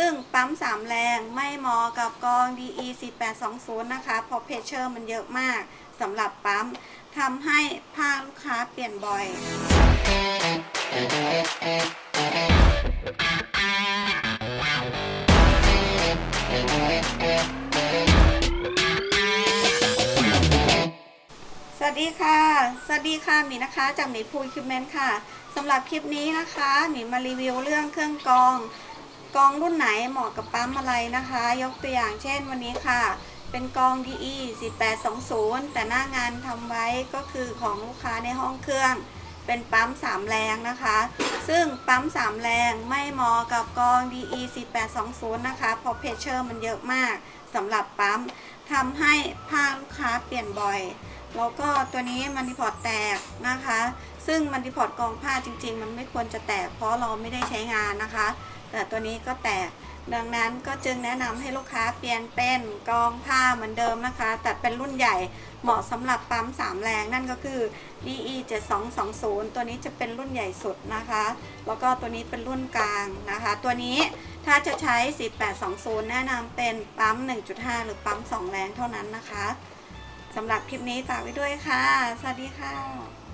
ซึ่งปั๊ม3แรงไม่เหมาะกับกอง DE 4820นะคะเพราะเพชเชอร์มันเยอะมากสำหรับปั๊มทำให้ผ้าลูกค้าเปลี่ยนบ่อยสวัสดีค่ะ สวัสดีค่ะหมีนะคะ จากหมีพูลคิปเมนต์ค่ะสำหรับคลิปนี้นะคะหมีมารีวิวเรื่องเครื่องกรอง กองรุ่นไหนเหมาะกับปั๊มอะไรนะคะ ยกตัวอย่างเช่นวันนี้ค่ะ เป็นกอง DE 4820 แต่หน้างานทำไว้ก็คือของลูกค้าในห้องเครื่อง เป็นปั๊ม3แรงนะคะ ซึ่งปั๊ม3แรงไม่เหมาะกับกอง DE 4820 นะคะ เพราะเพชเชอร์มันเยอะมากสำหรับปั๊มทำให้ผ้าลูกค้าเปลี่ยนบ่อยแล้วก็ตัวนี้มันดิพอร์ตแตกนะคะ ซึ่งมันดิพอร์ตกองผ้าจริง ๆ มันไม่ควรจะแตกเพราะเราไม่ได้ใช้งานนะคะ แต่ตัวนี้ก็แตก ดังนั้นก็จึงแนะนำให้ลูกค้าเปลี่ยนเป็นกองผ้าเหมือนเดิมนะคะ แต่เป็นรุ่นใหญ่เหมาะสำหรับปั๊ม3แรงนั่นก็คือ DE 7220 ตัวนี้จะเป็นรุ่นใหญ่สุดนะคะ แล้วก็ตัวนี้เป็นรุ่นกลางนะคะ ตัวนี้ถ้าจะใช้1820 แนะนำเป็นปั๊ม 1.5 หรือปั๊ม 2 แรงเท่านั้นนะคะสำหรับคลิปนี้ฝากไว้ด้วยค่ะ สวัสดีค่ะ